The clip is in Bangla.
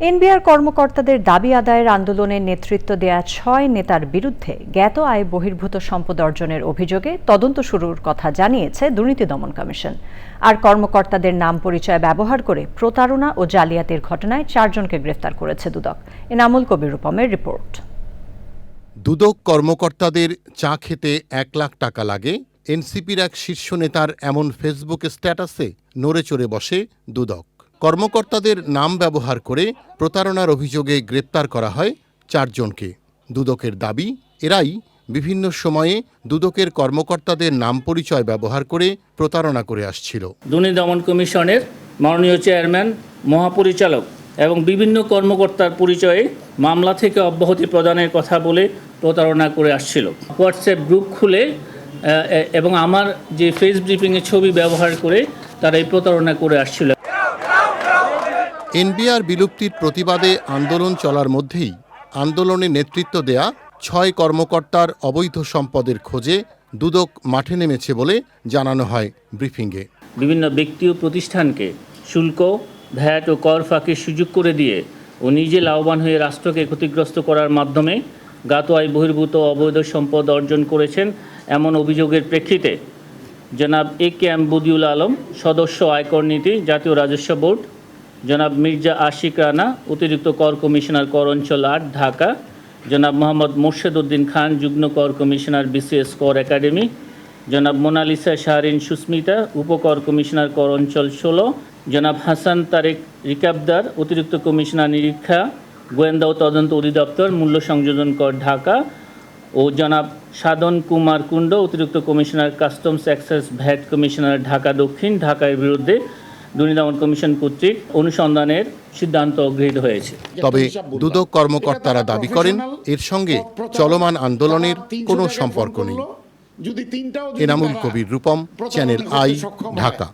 এনবিআর কর্মকর্তাদের দাবি আদায়ের আন্দোলনে নেতৃত্ব দেয়া ছয় নেতার বিরুদ্ধে জ্ঞাত আয় বহির্ভূত সম্পদ অর্জনের অভিযোগে তদন্ত শুরুর কথা জানিয়েছে দুর্নীতি দমন কমিশন। আর কর্মকর্তাদের নাম পরিচয় ব্যবহার করে প্রতারণা ও জালিয়াতির ঘটনায় চারজনকে গ্রেফতার করেছে দুদক। এনামুল কবির রূপমের রিপোর্ট। দুদক কর্মকর্তাদের চা খেতে এক লাখ টাকা লাগে। এনসিপির এক শীর্ষ নেতার এমন ফেসবুক স্ট্যাটাসে নড়ে চড়ে বসে দুদক। কর্মকর্তাদের নাম ব্যবহার করে প্রতারণার অভিযোগে গ্রেপ্তার করা হয় চারজনকে। দুদকের দাবি, এরাই বিভিন্ন সময়ে দুদকের কর্মকর্তাদের নাম পরিচয় ব্যবহার করে প্রতারণা করে আসছিল। দুর্নীতি দমন কমিশনের মাননীয় চেয়ারম্যান, মহাপরিচালক এবং বিভিন্ন কর্মকর্তার পরিচয়ে মামলা থেকে অব্যাহতি প্রদানের কথা বলে প্রতারণা করে আসছিল। হোয়াটসঅ্যাপ গ্রুপ খুলে এবং আমার যে ফেস ব্রিফিংয়ের ছবি ব্যবহার করে তারা এই প্রতারণা করে আসছিল। এনবিআর বিলুপ্তির প্রতিবাদে আন্দোলন চলার মধ্যেই আন্দোলনে নেতৃত্ব দেয়া ছয় কর্মকর্তার অবৈধ সম্পদের খোঁজে দুদক মাঠে নেমেছে বলে জানানো হয় ব্রিফিংয়ে। বিভিন্ন ব্যক্তি ও প্রতিষ্ঠানকে শুল্ক, ভ্যাট ও কর ফাঁকির সুযোগ করে দিয়ে ও নিজে লাভবান হয়ে রাষ্ট্রকে ক্ষতিগ্রস্ত করার মাধ্যমে গাত আয় বহির্ভূত অবৈধ সম্পদ অর্জন করেছেন এমন অভিযোগের প্রেক্ষিতে জনাব A K M Badiul Alam, সদস্য আয়কর নীতি জাতীয় রাজস্ব বোর্ড জনাব মির্জা আশিক রানা, অতিরিক্ত কর কমিশনার কর অঞ্চল আট, ঢাকা। জনাব মোহাম্মদ মোর্শেদ উদ্দিন খান, যুগ্ম কর কমিশনার বিসিএস কর একাডেমি। জনাব মোনালিসা শাহরিন সুস্মিতা, উপকর কমিশনার কর অঞ্চল ষোলো। জনাব হাসান তারেক রিকাবদার, অতিরিক্ত কমিশনার নিরীক্ষা। গোয়েন্দা ও তদন্ত অধিদপ্তর, মূল্য সংযোজন কর ঢাকা। ও জনাব সাধন কুমার কুণ্ড, অতিরিক্ত commissioner customs excise VAT commissioner Dhaka দক্ষিণ, ঢাকার বিরুদ্ধে দুর্নীতি দমন কমিশন কর্তৃক অনুসন্ধানের সিদ্ধান্ত গৃহীত হয়েছে। তবে দুদক কর্মকর্তারা দাবি করেন এর সঙ্গে চলমান আন্দোলনের কোনো সম্পর্ক নেই। যদি তিনটাও যদি এনামুল কবির রূপম চ্যানেল আই ঢাকা।